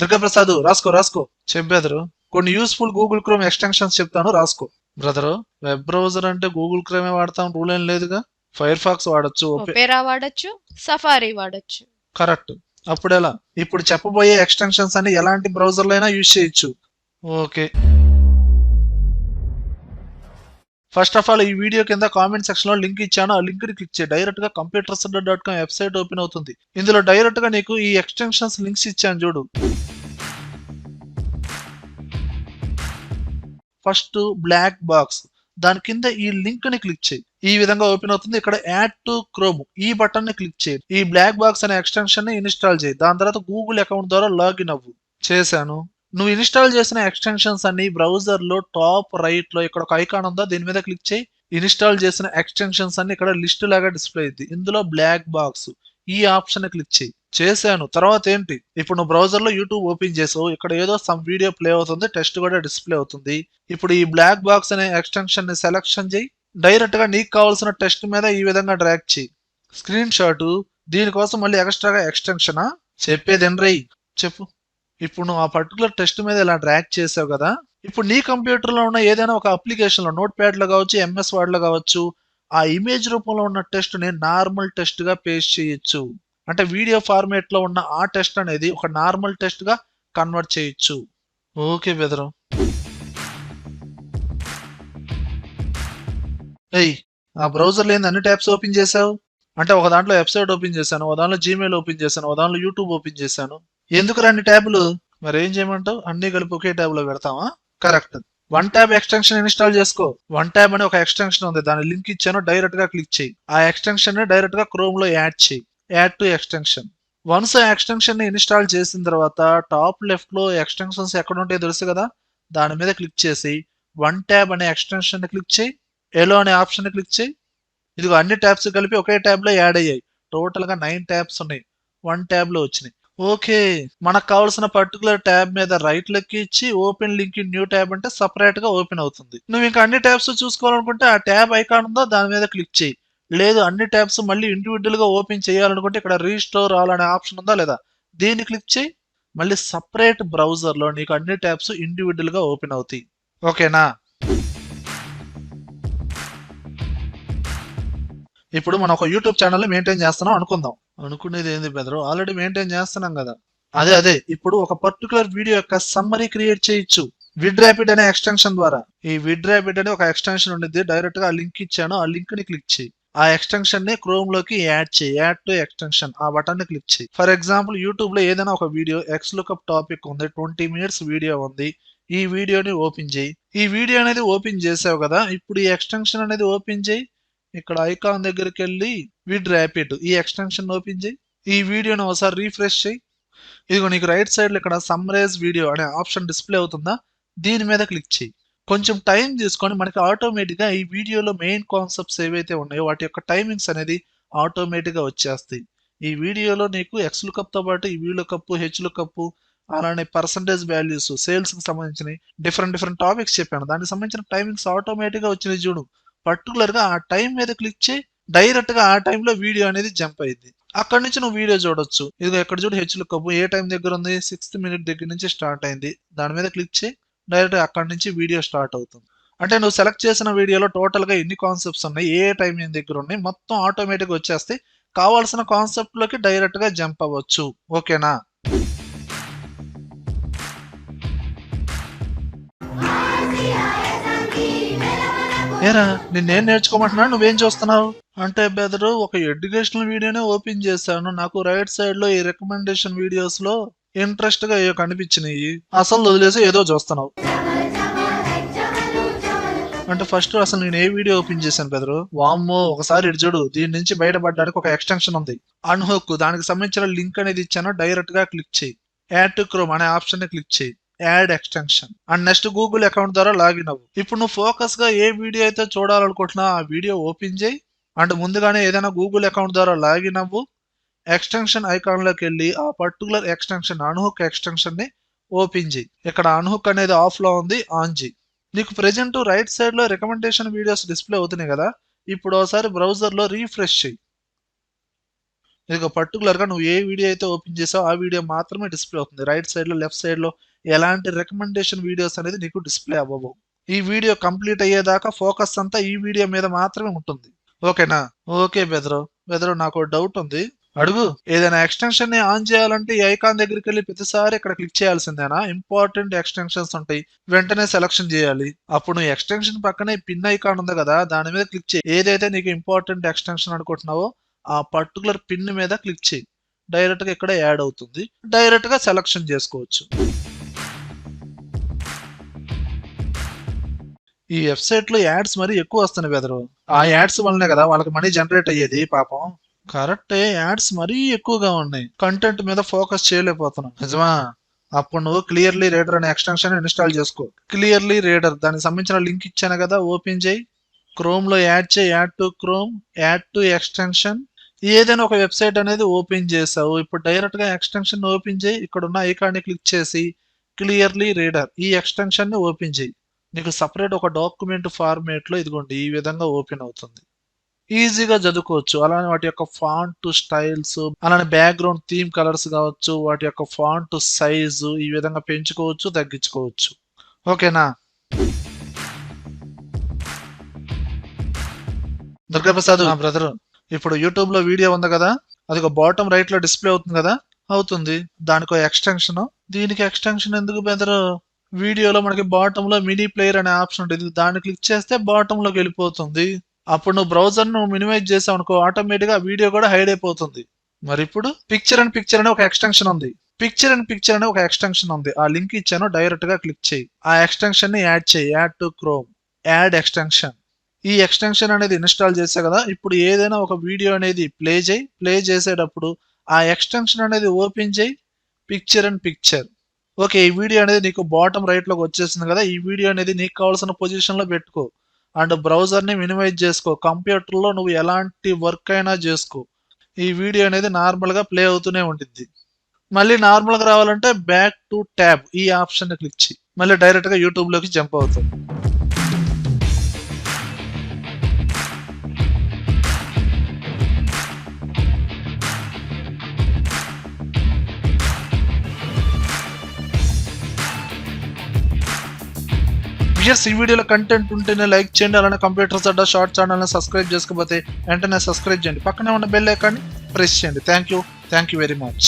దుర్గాప్రసాద్ రాసుకో రాసుకో. చెప్పేదరు కొన్ని యూస్ఫుల్ గూగుల్ క్రోమ్ ఎక్స్టెన్షన్స్ చెప్తాను రాసుకో. బ్రదరు వెబ్ బ్రౌజర్ అంటే గూగుల్ క్రోమే వాడతాం? రూల్ ఏం లేదుగా. ఫైర్ ఫాక్స్ వాడచ్చు ఒపేరా వాడొచ్చు సఫారీ వాడొచ్చు. కరెక్ట్ అప్పుడు ఎలా? ఇప్పుడు చెప్పబోయే ఎక్స్టెన్షన్స్ అన్ని ఎలాంటి బ్రౌజర్లో అయినా యూజ్ చేయొచ్చు. ఓకే. ఫస్ట్ ఆఫ్ ఆల్ ఈ వీడియో కింద కామెంట్ సెక్షన్లో లింక్ ఇచ్చాను. ఆ లింక్ని క్లిక్ చేయి. డైరెక్ట్గా computer centre dot com website open అవుతుంది. ఇందులో డైరెక్ట్గా నీకు ఈ ఎక్స్టెన్షన్స్ లింక్స్ ఇచ్చాను చూడు. ఫస్ట్ బ్లాక్ బాక్స్ దాని కింద ఈ లింక్ని క్లిక్ చేయి. ఈ విధంగా ఓపెన్ అవుతుంది. ఇక్కడ యాడ్ టు క్రోమ్ ఈ బటన్ని క్లిక్ చేయి. ఈ బ్లాక్ బాక్స్ అనే ఎక్స్టెన్షన్ని ఇన్స్టాల్ చేయి. దాని తర్వాత గూగుల్ అకౌంట్ ద్వారా లాగిన్ అవ్వు. చేశాను. నువ్వు ఇన్స్టాల్ చేసిన ఎక్స్టెన్షన్స్ అన్ని బ్రౌజర్లో టాప్ రైట్లో ఇక్కడ ఒక ఐకాన్ ఉందో? దీని మీద క్లిక్ చేయి. ఇన్స్టాల్ చేసిన ఎక్స్టెన్షన్స్ అన్ని ఇక్కడ లిస్ట్ లాగా డిస్ప్లే అయింది. ఇందులో బ్లాక్ బాక్స్. ఈ ఆప్షన్ క్లిక్ చేయి. చేశాను. తర్వాత ఏంటి? ఇప్పుడు నువ్వు బ్రౌజర్లో యూట్యూబ్ ఓపెన్ చేసావు. ఇక్కడ ఏదో సమ్ వీడియో ప్లే అవుతుంది. టెస్ట్ కూడా డిస్ప్లే అవుతుంది. ఇప్పుడు ఈ బ్లాక్ బాక్స్ అనే ఎక్స్టెన్షన్ని సెలెక్షన్ చేయి. డైరెక్ట్గా నీకు కావాల్సిన టెస్ట్ మీద ఈ విధంగా డ్రాక్ చేయి. Screenshot. దీనికోసం మళ్ళీ ఎక్స్ట్రాగా ఎక్స్టెన్షనా? చెప్పేది రై చెప్పు. ఇప్పుడు నువ్వు ఆ పర్టికులర్ టెస్ట్ మీద ఇలా ట్రాక్ చేసావు కదా ఇప్పుడు నీ కంప్యూటర్లో ఉన్న ఏదైనా ఒక అప్లికేషన్లో నోట్ ప్యాడ్లో కావచ్చు ఎంఎస్ వర్డ్లో కావచ్చు ఆ ఇమేజ్ రూపంలో ఉన్న టెస్ట్ నేను నార్మల్ టెస్ట్గా పేస్ట్ చేయొచ్చు. అంటే వీడియో ఫార్మేట్లో ఉన్న ఆ టెస్ట్ అనేది ఒక నార్మల్ టెస్ట్గా కన్వర్ట్ చేయొచ్చు. Okay brother. ఏయ్ ఆ బ్రౌజర్ లేని అన్ని ట్యాబ్స్ ఓపెన్ చేసావు? అంటే ఒక దాంట్లో వెబ్సైట్ ఓపెన్ చేశాను ఒక దాంట్లో జీమెయిల్ ఓపెన్ చేశాను ఒక దాంట్లో యూట్యూబ్ ఓపెన్ చేశాను. ఎందుకు రండి ట్యాబ్లు? మరి ఏం చేయమంటావు? అన్ని కలిపి ఒకే ట్యాబ్లో పెడతావా? Correct one tab extension install చేసుకో. వన్ ట్యాబ్ అనే ఒక ఎక్స్టెన్షన్ ఉంది. దాని లింక్ ఇచ్చాను. డైరెక్ట్గా క్లిక్ చేయి. ఆ ఎక్స్టెన్షన్ డైరెక్ట్గా క్రోమ్లో యాడ్ చేయి. యాడ్ టు ఎక్స్టెన్షన్ వన్స్ ఆ ఎక్స్టెన్షన్ ఇన్స్టాల్ చేసిన తర్వాత టాప్ లెఫ్ట్లో ఎక్స్టెన్షన్స్ ఎక్కడ ఉంటాయో తెలుసు కదా? దాని మీద క్లిక్ చేసి వన్ ట్యాబ్ అనే ఎక్స్టెన్షన్ క్లిక్ చేయి. ఎలో అనే ఆప్షన్ క్లిక్ చేయి. ఇదిగో అన్ని ట్యాబ్స్ కలిపి ఒకే ట్యాబ్లో యాడ్ అయ్యాయి. టోటల్గా నైన్ ట్యాబ్స్ ఉన్నాయి. వన్ ట్యాబ్లో వచ్చినాయి. ఓకే. మనకు కావాల్సిన పర్టికులర్ ట్యాబ్ మీద రైట్ లెక్కి ఇచ్చి ఓపెన్ లింక్ న్యూ ట్యాబ్ అంటే సపరేట్గా ఓపెన్ అవుతుంది. నువ్వు ఇంకా అన్ని ట్యాబ్స్ చూసుకోవాలనుకుంటే ఆ ట్యాబ్ ఐకాన్ ఉందో? దాని మీద క్లిక్ చేయి. లేదు అన్ని ట్యాబ్స్ మళ్ళీ ఇండివిజువల్గా ఓపెన్ చేయాలనుకుంటే ఇక్కడ రీస్టోర్ ఆల్ అనే ఆప్షన్ ఉందా లేదా? దీన్ని క్లిక్ చేయి. మళ్ళీ సపరేట్ బ్రౌజర్లో నీకు అన్ని ట్యాబ్స్ ఇండివిజువల్గా ఓపెన్ అవుతాయి. ఓకేనా? ఇప్పుడు మనం ఒక యూట్యూబ్ ఛానల్ మెయింటైన్ చేస్తున్నాం అనుకుందాం. అనుకునేది ఏంది బెదరు ఆల్రెడీ మెయింటైన్ చేస్తున్నాం కదా. అదే అదే. ఇప్పుడు ఒక పర్టికులర్ వీడియో యొక్క సమ్మరీ క్రియేట్ చేయొచ్చు. విడ్ ర్యాపిడ్ అనే ఎక్స్టెన్షన్ ద్వారా. ఈ విడ్ ర్యాపిడ్ అనే ఒక ఎక్స్టెన్షన్ ఉండేది డైరెక్ట్గా లింక్ ఇచ్చాను. ఆ లింక్ని క్లిక్ చేయి. ఆ ఎక్స్టెన్షన్ని క్రోమ్లోకి యాడ్ చేయి. యాడ్ టు ఎక్స్టెన్షన్ ఆ బటన్ని క్లిక్ చేయి. ఫర్ ఎగ్జాంపుల్ యూట్యూబ్లో ఏదైనా ఒక వీడియో ఎక్స్ లుకప్ టాపిక్ ఉంది. ట్వంటీ మినిట్స్ వీడియో ఉంది. ఈ వీడియోని ఓపెన్ చేయి. ఈ వీడియో అనేది ఓపెన్ చేసావు కదా. ఇప్పుడు ఈ ఎక్స్టెన్షన్ అనేది ఓపెన్ చేయి. ఇక్కడ ఐకాన్ దగ్గరికి వెళ్ళి విడ్ ర్యాపిడ్. ఈ ఎక్స్టెన్షన్ ఓపెన్ చేయి. ఈ వీడియోని ఒకసారి రీఫ్రెష్ చేయి. ఇదిగో నీకు రైట్ సైడ్లో ఇక్కడ సమ్రైజ్ వీడియో అనే ఆప్షన్ డిస్ప్లే అవుతుందా? దీని మీద క్లిక్ చేయి. కొంచెం టైం తీసుకొని మనకి ఆటోమేటిక్గా ఈ వీడియోలో మెయిన్ కాన్సెప్ట్స్ ఏవైతే ఉన్నాయో వాటి యొక్క టైమింగ్స్ అనేది ఆటోమేటిక్గా వచ్చేస్తాయి. ఈ వీడియోలో నీకు ఎక్స్ కప్తో పాటు ఈ వీలు కప్పు హెచ్లు కప్పు అలానే పర్సంటేజ్ వాల్యూస్ సేల్స్కి సంబంధించినవి సంబంధించిన డిఫరెంట్ డిఫరెంట్ టాపిక్స్ చెప్పాను. దానికి సంబంధించిన టైమింగ్స్ ఆటోమేటిక్గా వచ్చినాయి చూడు. పర్టికులర్గా ఆ టైం మీద క్లిక్ చేయి డైరెక్ట్గా ఆ టైంలో వీడియో అనేది జంప్ అయింది అక్కడ నుంచి నువ్వు వీడియో చూడొచ్చు. ఇది ఎక్కడ చూడు హెచ్ లుకప్ ఏ టైం దగ్గర ఉంది? సిక్స్త్ మినిట్ దగ్గర నుంచి స్టార్ట్ అయింది. దాని మీద క్లిక్ చేయి డైరెక్ట్ అక్కడ నుంచి వీడియో స్టార్ట్ అవుతుంది. అంటే నువ్వు సెలెక్ట్ చేసిన వీడియోలో టోటల్గా ఎన్ని కాన్సెప్ట్స్ ఉన్నాయి? ఏ టైం దగ్గర ఉన్నాయి? మొత్తం ఆటోమేటిక్ వచ్చేస్తే కావాల్సిన కాన్సెప్ట్లోకి డైరెక్ట్గా జంప్ అవ్వచ్చు. ఓకేనా? ఏరా నిన్నేం నేర్చుకోమంటున్నా నువ్వేం చూస్తున్నావు? అంటే బెదరు ఒక ఎడ్యుకేషనల్ వీడియోనే ఓపెన్ చేశాను. నాకు రైట్ సైడ్లో ఈ రికమెండేషన్ వీడియోస్లో ఇంట్రెస్ట్గా కనిపించినాయి. అసలు వదిలేసి ఏదో చూస్తున్నావు. అంటే ఫస్ట్ అసలు నేను ఏ వీడియో ఓపెన్ చేశాను బెదరు? వామ్మో ఒకసారి ఇటు చూడు. దీని నుంచి బయటపడడానికి ఒక ఎక్స్టెన్షన్ ఉంది. అన్హోక్ దానికి సంబంధించిన లింక్ అనేది ఇచ్చాను. డైరెక్ట్గా క్లిక్ చేయి. యాడ్ టు క్రోమ్ అనే ఆప్షన్ని క్లిక్ చేయి. Add extension. And next Google account ద్వారా లాగిన్ అవ్వు. ఇప్పుడు నువ్వు ఫోకస్గా ఏ వీడియో అయితే చూడాలనుకుంటున్నా ఆ వీడియో ఓపెన్ చేయి. అండ్ ముందుగానే ఏదైనా గూగుల్ అకౌంట్ ద్వారా లాగిన్ అవ్వు. ఎక్స్టెన్షన్ ఐకాన్లోకి వెళ్ళి ఆ పర్టికులర్ ఎక్స్టెన్షన్ అన్హుక్ ఎక్స్టెన్షన్ని ఓపెన్ చేయి. ఇక్కడ అన్హుక్ అనేది ఆఫ్లో ఉంది ఆన్ చేయి. నీకు ప్రెజెంట్ రైట్ సైడ్లో రికమెండేషన్ వీడియోస్ డిస్ప్లే అవుతున్నాయి కదా ఇప్పుడు ఒకసారి బ్రౌజర్లో రీఫ్రెష్ చేయి. ఇదిగో పర్టికులర్గా నువ్వు ఏ వీడియో అయితే ఓపెన్ చేసావో ఆ వీడియో మాత్రమే డిస్ప్లే అవుతుంది. రైట్ సైడ్లో లెఫ్ట్ సైడ్లో ఎలాంటి రికమెండేషన్ వీడియోస్ అనేది నీకు డిస్ప్లే అవ్వవు. ఈ వీడియో కంప్లీట్ అయ్యేదాకా ఫోకస్ అంతా ఈ వీడియో మీద మాత్రమే ఉంటుంది. ఓకేనా? ఓకే బెదరు. బెదరు నాకు డౌట్ ఉంది. అడుగు. ఏదైనా ఎక్స్టెన్షన్ని ఆన్ చేయాలంటే ఈ ఐకాన్ దగ్గరికి వెళ్ళి ప్రతిసారి ఇక్కడ క్లిక్ చేయాల్సిందేనా? ఇంపార్టెంట్ ఎక్స్టెన్షన్స్ ఉంటాయి. వెంటనే సెలక్షన్ చేయాలి. అప్పుడు నువ్వు ఎక్స్టెన్షన్ పక్కనే పిన్ ఐకాన్ ఉంది కదా దాని మీద క్లిక్ చేయి. ఏదైతే నీకు ఇంపార్టెంట్ ఎక్స్టెన్షన్ అనుకుంటున్నావో ఆ పర్టికులర్ పిన్ మీద క్లిక్ చేయి. డైరెక్ట్గా ఇక్కడ యాడ్ అవుతుంది. డైరెక్ట్గా సెలక్షన్ చేసుకోవచ్చు. ఈ వెబ్సైట్లో యాడ్స్ మరి ఎక్కువ వస్తున్నాయి బెదరు. ఆ యాడ్స్ వల్లనే కదా వాళ్ళకి మనీ జనరేట్ అయ్యేది పాపం. కరెక్టే యాడ్స్ మరీ ఎక్కువగా ఉన్నాయి. కంటెంట్ మీద ఫోకస్ చేయలేకపోతున్నాం. నిజమా? అప్పుడు నువ్వు క్లియర్లీ రీడర్ అనే ఎక్స్టెన్షన్ ఇన్స్టాల్ చేసుకో. క్లియర్లీ రీడర్ దానికి సంబంధించిన లింక్ ఇచ్చాను కదా ఓపెన్ చేయి. క్రోమ్లో యాడ్ చేయి add to chrome add to extension ఏదైనా ఒక వెబ్సైట్ అనేది ఓపెన్ చేసావు. ఇప్పుడు డైరెక్ట్గా ఎక్స్టెన్షన్ ఓపెన్ చేయి. ఇక్కడ ఉన్న ఐకాన్ని క్లిక్ చేసి క్లియర్లీ రీడర్ ఈ ఎక్స్టెన్షన్ని ఓపెన్ చేయి. నీకు సపరేట్ ఒక డాక్యుమెంట్ ఫార్మేట్లో ఇదిగోండి ఈ విధంగా ఓపెన్ అవుతుంది. ఈజీగా చదువుకోవచ్చు. అలానే వాటి యొక్క ఫాంట్ స్టైల్స్ అలానే బ్యాక్గ్రౌండ్ థీమ్ కలర్స్ కావచ్చు వాటి యొక్క ఫాంట్ సైజు ఈ విధంగా పెంచుకోవచ్చు తగ్గించుకోవచ్చు. ఓకేనా? దుర్గాప్రసాద్ బ్రదర్ ఇప్పుడు యూట్యూబ్లో వీడియో ఉంది కదా అది ఒక బాటమ్ రైట్లో డిస్ప్లే అవుతుంది కదా అవుతుంది. దానికి ఎక్స్టెన్షన్ దీనికి ఎక్స్టెన్షన్ ఎందుకు బెదరు వీడియోలో మనకి బాటమ్లో మినీ ప్లేయర్ అనే ఆప్షన్ ఉంటుంది. దాన్ని క్లిక్ చేస్తే బాటమ్లోకి వెళ్ళిపోతుంది. అప్పుడు నువ్వు బ్రౌజర్ను మినిమైజ్ చేసావు అనుకో ఆటోమేటిక్గా వీడియో కూడా హైడ్ అయిపోతుంది. మరి ఇప్పుడు పిక్చర్ అండ్ పిక్చర్ అనే ఒక ఎక్స్టెన్షన్ ఉంది. పిక్చర్ అండ్ పిక్చర్ అనే ఒక ఎక్స్టెన్షన్ ఉంది. ఆ లింక్ ఇచ్చాను డైరెక్ట్గా క్లిక్ చేయి. ఆ ఎక్స్టెన్షన్ని యాడ్ చేయి. Add to chrome add extension ఈ ఎక్స్టెన్షన్ అనేది ఇన్స్టాల్ చేసా కదా ఇప్పుడు ఏదైనా ఒక వీడియో అనేది ప్లే చేయి. ప్లే చేసేటప్పుడు ఆ ఎక్స్టెన్షన్ అనేది ఓపెన్ చేయి. పిక్చర్ అండ్ పిక్చర్ ఓకే ఈ వీడియో అనేది నీకు బాటమ్ రైట్లోకి వచ్చేసింది కదా ఈ వీడియో అనేది నీకు కావాల్సిన పొజిషన్లో పెట్టుకో. అండ్ బ్రౌజర్ని మినిమైజ్ చేసుకో. కంప్యూటర్లో నువ్వు ఎలాంటి వర్క్ అయినా చేసుకో. ఈ వీడియో అనేది నార్మల్గా ప్లే అవుతూనే ఉంటుంది మళ్ళీ నార్మల్గా రావాలంటే బ్యాక్ టు ట్యాబ్ ఈ ఆప్షన్ క్లిక్ చేయి మళ్ళీ డైరెక్ట్గా యూట్యూబ్లోకి జంప్ అవుతుంది విషయస్ ఈ వీడియోలో కంటెంట్ ఉంటేనే లైక్ చేయండి అలానే కంప్యూటర్స్ అడ్డా షార్ట్ ఛానల్ని సబ్స్క్రైబ్ చేసుకోకపోతే వెంటనే సబ్స్క్రైబ్ చేయండి. పక్కనే ఉన్న బెల్ ఐకాన్ని ప్రెస్ చేయండి. Thank you thank you very much